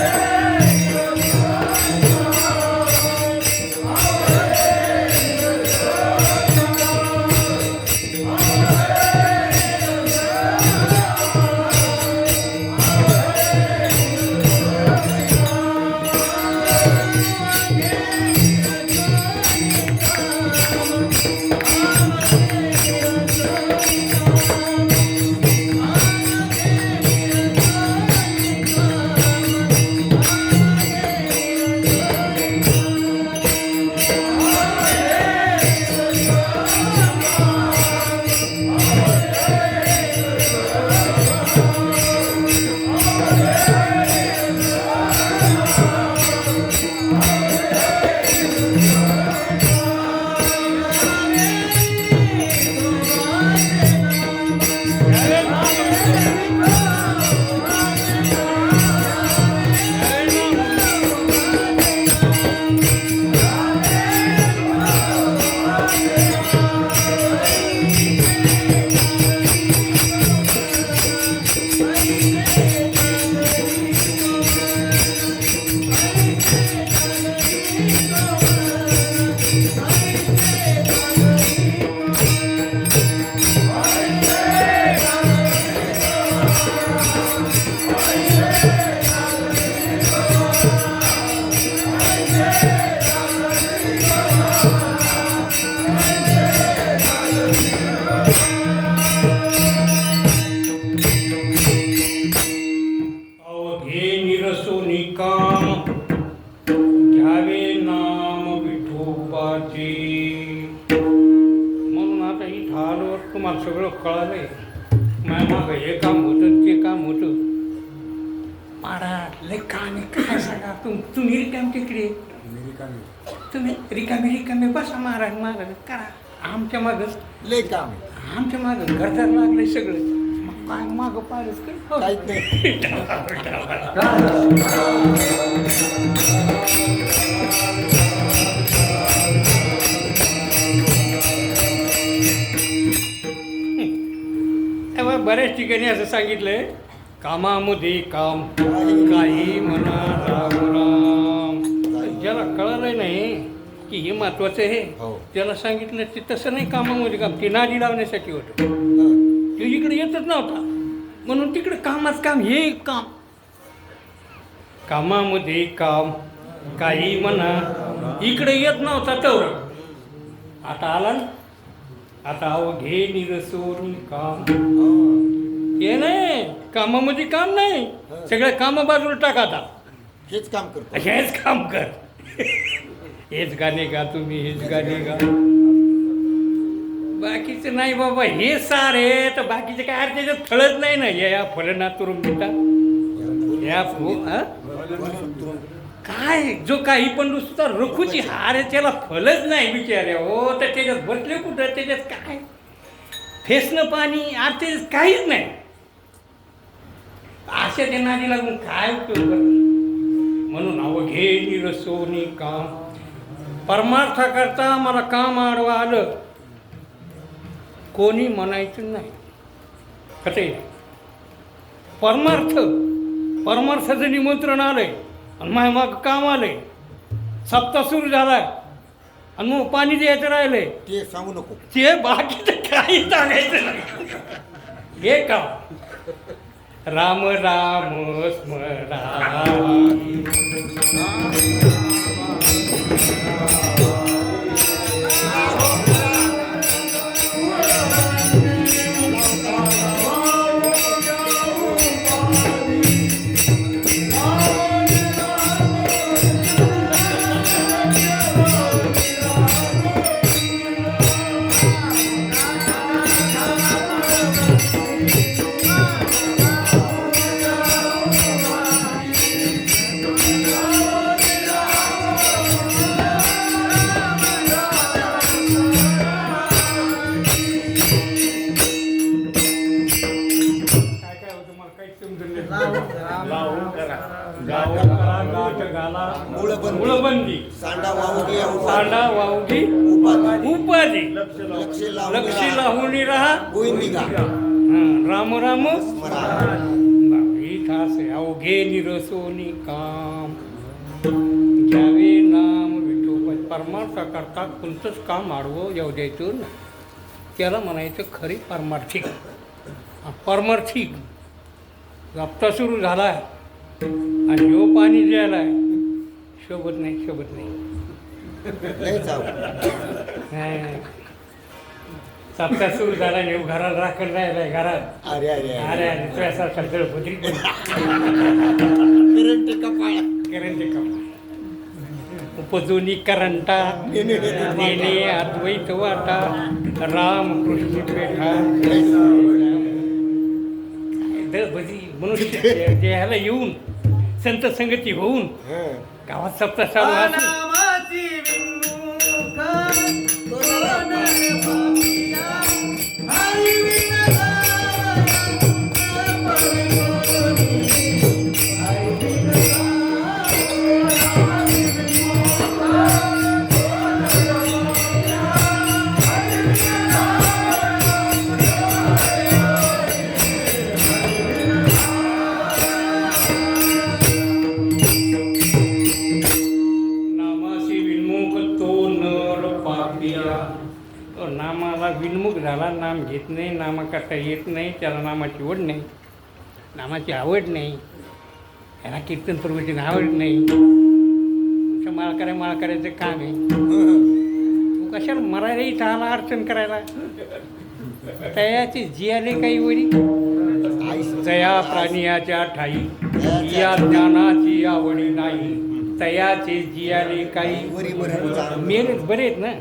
अवघे कळालंय माझ्या मागं हे काम होतं ते काम होतं. महाराज लय काम काय सांगा तुम तुम्ही रिकाम तिकडे. तुम्ही रिकामी रिकामी बसा महाराज महाराज करा. आमच्या मागं लय काम. आमच्या मागं घरदार लागलंय सगळं. मग काय मागं काय काहीच नाही. ठिकाणी असं सांगितलंय कामामध्ये काम काही म्हणा राम राम. ज्याला कळालंय नाही की हे महत्वाचं आहे हो. त्याला सांगितलं ते तसं नाही कामामध्ये काम. ते नादी लावण्यासाठी होतं. तो इकडे येतच नव्हता. म्हणून तिकडे कामाच काम हे काम. कामामध्ये काम काही म्हणा इकडे येत नव्हता तर आता आला ना? आता अहो घे निरसोनी काम. हे नाही कामामध्ये काम नाही. सगळ्या कामा बाजूला टाका आता. हेच काम करतो. हेच काम कर. हेच गाणे गा तुम्ही हेच गाणे गा. बाकीचं नाही बाबा हे सार आहे तर बाकीचे काय अरे त्याच्यात फळत नाही ना. या- फळना तुरून देता या फु-? काय? जो काही पण नुसता रखूची हार आहे त्याला फलच नाही बिचारे. हो तर त्याच्यात बसले कुठं? त्याच्यात काय? फेसनं पाणी त्याच्यात काहीच नाही. अशा त्या नादी लागून काय उपयोग? म्हणून अवघे निरसोनी काम. परमार्थाकरता मला काम आडवा आलं. कोणी म्हणायचं नाही. कसं परमार्थ. परमार्थाचं निमंत्रण आलंय. आणि माझ्या मग काम आलंय. सप्ताह सुरू झालाय. आणि मग पाणी द्यायचं राहिलंय ते सांगू नको. ते बाकीचं काही सांगायचं नाही. हे काम. राम राम स्मरा गाठ घाला मुळबंदी. सांडा घे सांडा वावगी उपाधी. लक्ष लावून लक्ष राहा. हं, राम राम. बापरे, विठासे अवघे निरसोनी काम. घ्यावे नाम विठोबा परमार्थ करता कोणतंच काम आडवं येऊ द्यायचं नाही. त्याला म्हणायचं खरी परमार्थिक. हा, परमार्थिक. हप्ता सुरू झाला आहे आणि ह्यो पाणी द्यायला आहे शोभत नाही शोभत नाही. सप्ताह सुरू झाला ह्यो घराला राखण राहिलाय घरात. अरे अरे अरे. अरे तुझ्यासारखा दळभद्री पण करंट कपाळ करंजे का उपजोनी करंटा नेने अद्वैत वाटा राम कृष्ण पेठा. मनुष्य ह्याला येऊन संत संगती होऊन हं. गावात सप्ताह चालू असेल करता येत नाही त्याला नामाची ओढ नाही नामाची आवड नाही त्याला कीर्तन प्रवचन आवड नाही. तुमच्या माळकऱ्या माळकऱ्याचं काम आहे. तू कशाला मरायला इथं आला अडचण करायला? तयाची जियाले काही वडी तया प्राणियाच्या ठाई या ज्ञानाची आवडी नाही. तयाचे जियाले काही वरी मेलेच बरे आहेत ना?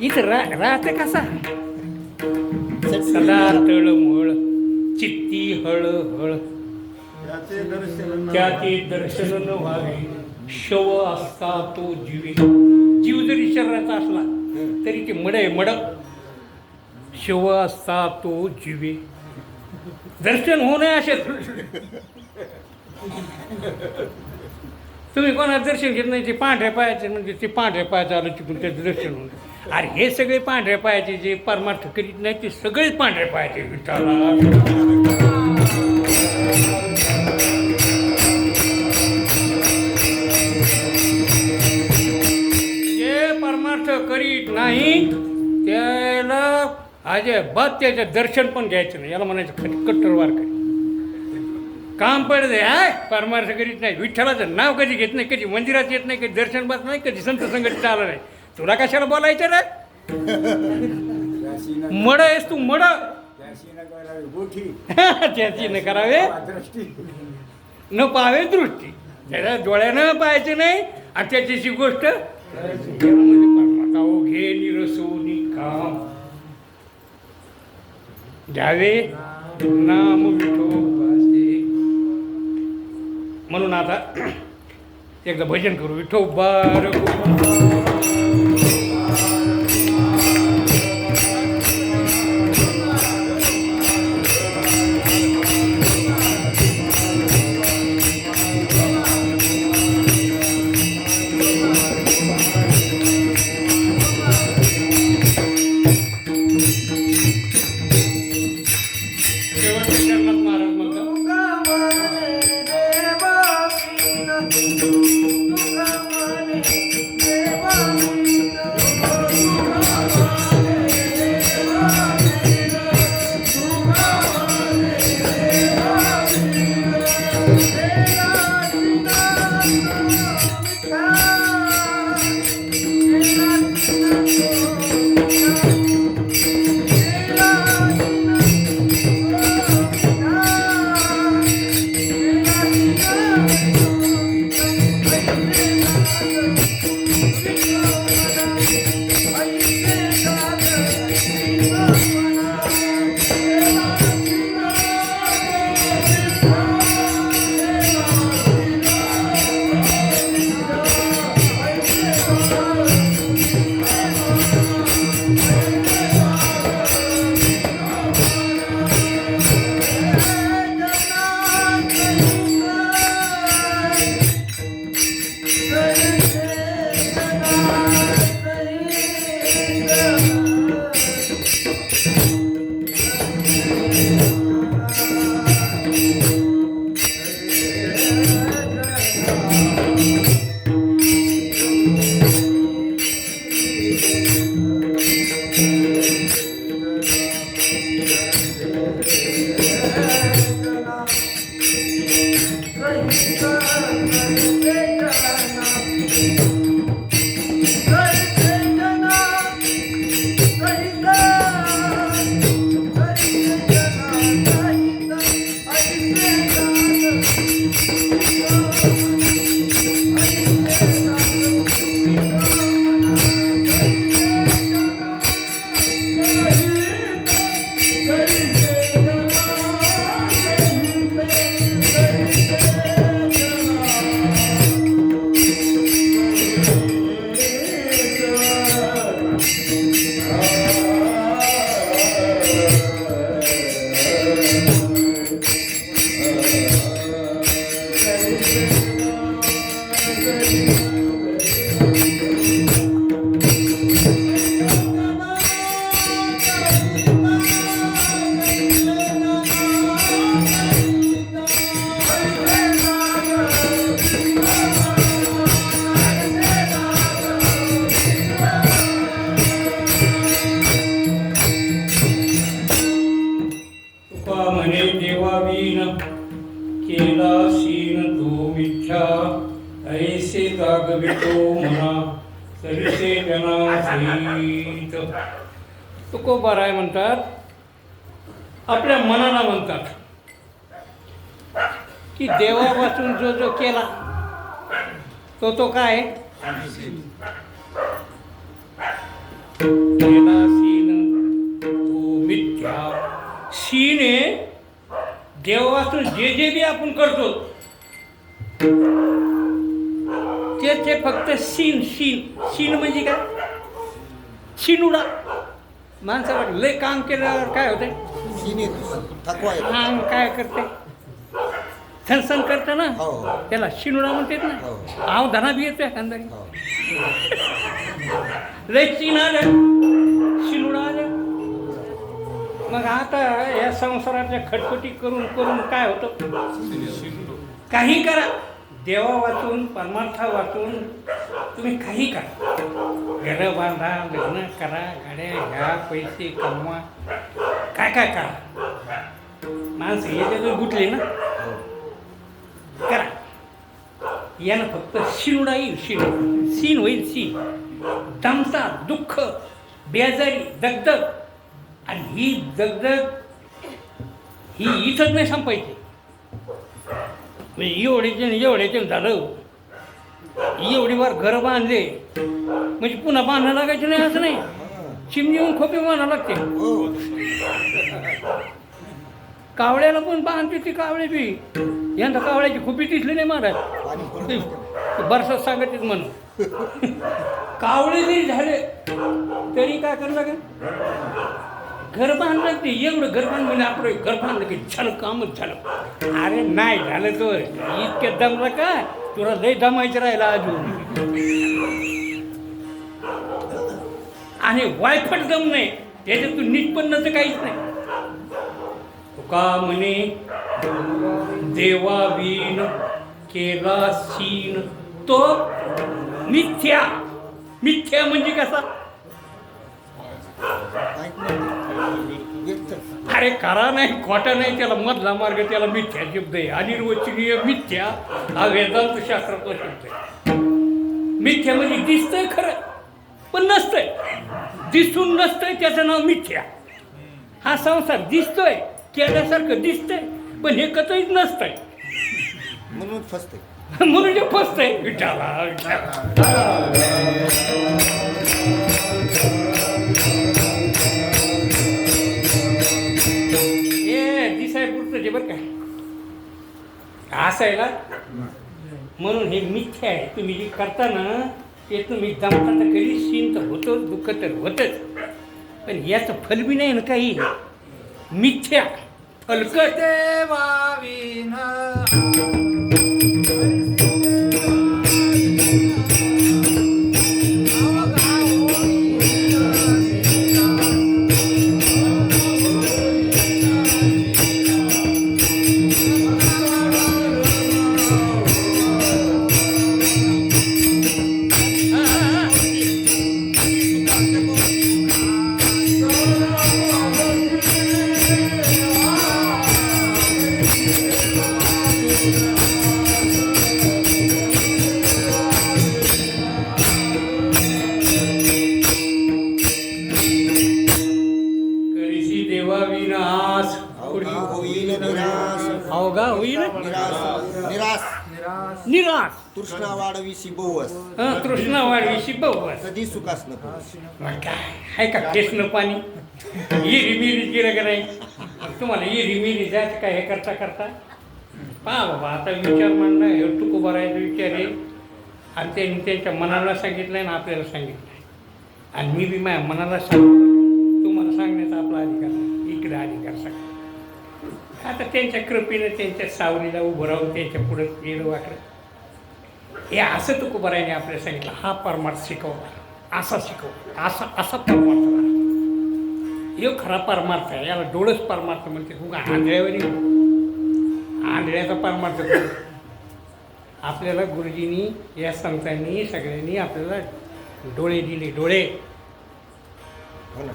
इथं रा राहते कसा? सदा तळमळ चित्ती हळ हळ. त्याचे दर्शन न व्हावे. शव असता तो जीवी जीव जरी शरीराचा असला तरी ते मड आहे मड शव असता तो जीवे दर्शन होऊ नये असे. तुम्ही कोणाचं दर्शन घेत नाही ते पांढऱ्या पायाचे म्हणजे ते पांढऱ्या पायाचं आलं तिकडून त्याचं दर्शन होणं अरे हे सगळे पांढऱ्या पायाचे जे परमार्थ करीत नाही ते सगळेच पांढऱ्या पायाचे विठ्ठला. जे परमार्थ करीत नाही त्याला अजिबात त्याचं दर्शन पण घ्यायचं नाही. याला म्हणायचं खट कट्टरवार काय काम पडत हाय परमार्थ करीत नाही. विठ्ठलाचं नाव कधी घेत नाही कधी मंदिरात येत नाही कधी दर्शन पाहत नाही कधी संत संगत चालत नाही. तुला कशाला बोलायचं रे? मड आहेस तू मड. त्याची न करावे. न पाहावे दृष्टी. त्याला डोळ्यानं पाहायचं नाही आणि गोष्ट घे निरसोनी काम द्यावे नाम म्हणून आता एकदा भजन करू. विठोबार बार तुकोबाराय आहे म्हणतात आपल्या मनाला म्हणतात की देवापासून जो जो केला तो तो काय? सीने देवापासून जे जे बी आपण करतो ते ते फक्त सीन सीन. सीन म्हणजे काय? सिनुडा. माणसाला लय काम केल्यावर काय शिने थकवा येतो. अंग काय करते? थनसन करतं ना? हो. हो त्याला शिनुडा म्हणतात ना? हो. आव धना बी येतोय एखाद्याने हो. लय चीन आलं. शिनुडा आलं. मग आता या संसाराच्या खटपटी करून करून काय होतं? काही करा. देवा वाचून परमार्था वाचून तुम्ही काही करा. घरं बांधा लग्न करा गाड्या घ्या पैसे कमवा. काय काय करा? माणसं याच्यात गुटले ना करा. यानं फक्त शिनुडा येईल शिन सीन होईल सीन. दमता दुःख बेजारी दगदग. आणि ही दगदग ही इथंच नाही संपायची. म्हणजे एवढे एवढे झालं. एवढी वार घरं बांधले. म्हणजे पुन्हा बांधायला लागायचे नाही असं नाही. चिमणीहून खोपे बांधावं लागते. कावळ्याला पण बांधते ती कावळे बी. यंदा कावळ्याची खोपी दिसली नाही महाराज. बरसात सांगत म्हणून. कावळे जरी झाले तरी काय करायला लागेल? घर बांधलं ते एवढं घर बांधलं म्हणजे आपलं घर बांधलं की झालं कामच झालं अरे नाही झालं तर इतक्या दमलं का? तुला लय दमायचं राहिला अजून. आणि वायफट दम नाही निष्पन्न निष्पन्नच काहीच नाही. तुका म्हणे देवा विन केला सीन तो मिथ्या. मिथ्या म्हणजे कसा? अरे करा नाही खोटा नाही त्याला मधला मार्ग त्याला मिथ्या शब्द आहे. अनिर्वचनीय मिथ्या हा वेदांत शास्त्रातला शब्द आहे. मिथ्या म्हणजे दिसतंय खरं पण नसतंय. दिसून नसतंय त्याचं नाव मिथ्या. हा संसार दिसतोय केल्यासारखं दिसतंय पण हे कतहीच नसतंय. म्हणून फसते म्हणून जे फसतंय. विठाला विठाला बरं का? असं म्हणून हे मिथ्या आहे. तुम्ही जे करता ना ते तुम्ही जमता कधी सीन तर होतोच दुःख तर होतच. पण याचं फल बी नाही ना काही. मिथ्या फलकट. देवा निरास निराश. निराश. तृष्णा वाढविशी बहुवस. हं, तृष्णा वाढवीशी बस कधी सुखास नको मग काय? आहे का केसनं पाणी? हिरी मिरी गेलं का नाही? तुम्हाला हिरी मिरी जायचं काय हे करता करता? पहा बाबा आता विचार मांडणं हे तुको भरायचा विचार आहे. आणि त्यांनी त्यांच्या मनाला सांगितलं ना आपल्याला सांगितलं आणि मी बी माझ्या मनाला सांगतो त्यांच्या कृपेनं त्यांच्या सावलीला उभं राहून त्यांच्या पुढे येणं वाकडं हे असं तुको बरायने आपल्याला सांगितलं हा परमार्थ शिकवला असा शिकवला असा असा परमार्थ. ह्यो खरा परमार्थ आहे याला डोळस परमार्थ म्हणते. तू आंधळ्यावर आंधळ्याचा परमार्थ आपल्याला गुरुजींनी या संतांनी सगळ्यांनी आपल्याला डोळे दिले डोळे. हो ना.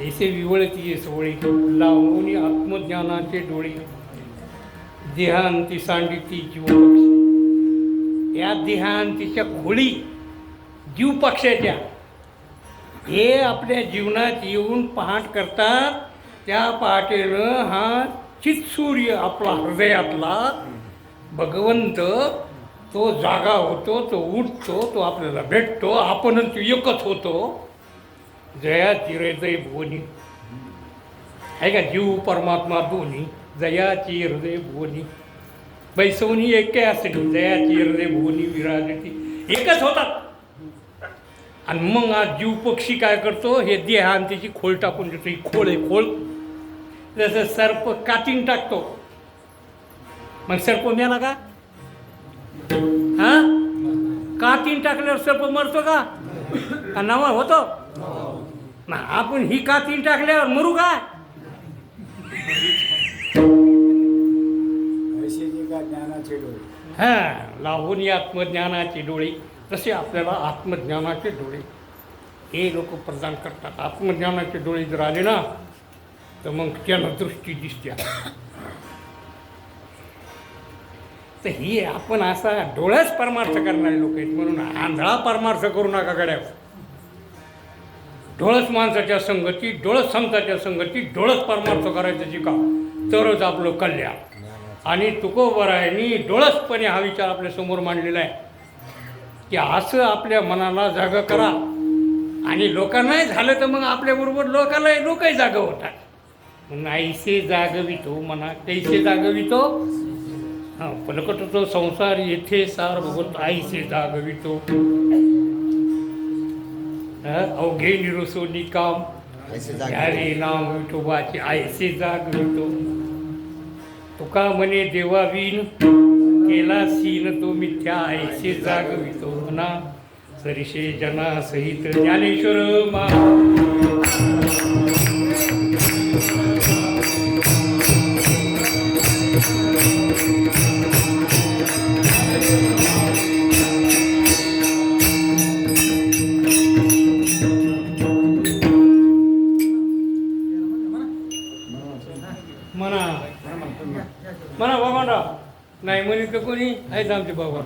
ऐसे विवळती सोळी लावून आत्मज्ञानाचे डोळे. देहांती सांडिती जीव या देहांतीच्या खोळी जीव पक्षाच्या हे आपल्या जीवनात येऊन पहाट करतात. त्या पहाटेनं हा चित्सूर्य आपला हृदयातला भगवंत तो जागा होतो तो उठतो तो आपल्याला भेटतो आपणच एकच होतो. जया चिरदय भुवनी. आहे का जीव परमात्मा दोन्ही? जयाची हृदय भुवनी. बैसवनी एक काय असेल जयाची हृदय भुवनी विराजती. एकच होतात. आणि मग आज जीव पक्षी काय करतो? हे देहांतीची खोल टाकून देतो. ही खोळ आहे खोळ जसं सर्प कातीन टाकतो. मग सर्प मेला का? हा? कातीन टाकल्यावर सर्प मरतो का? का नवा होतो. आपण ही कातीन टाकल्यावर मरू का ज्ञानाचे डोळे. हा लावून या आत्मज्ञानाचे डोळे. तसे आपल्याला आत्मज्ञानाचे डोळे. हे लोक प्रदान करतात. आत्मज्ञानाचे डोळे जर आले ना तर मग त्यांना दृष्टी दिसते. तर ही आपण असा डोळ्याच परमार्थ करणारे लोक आहेत. म्हणून आंधळा परमार्थ करू नका गड्यावर डोळस माणसाच्या संगती डोळस संताच्या संगती डोळस परमार्थ करायचं शिका तरच आपलं कल्याण. आणि तुकोबरायांनी डोळसपणे हा विचार आपल्यासमोर मांडलेला आहे. की असं आपल्या मनाला जागं करा. आणि लोकांनाही झालं तर मग आपल्याबरोबर लोकांना लोकही जागं होतात. मग आईसे जागवितो म्हणा तैसे जागवितो? हां पलकट तो संसार येथे सार भगवत आईसे जागवितो. अवघे निरुसोनी काम जागे हरे नाम विठोबाचे आयसे जागवितो तुका म्हणे देवा विण केला सीन तो मिथ्या आयसे जागवितो म्हणा. सरिषे जना सहित ज्ञानेश्वर मा म्हणा म्हणा बाबा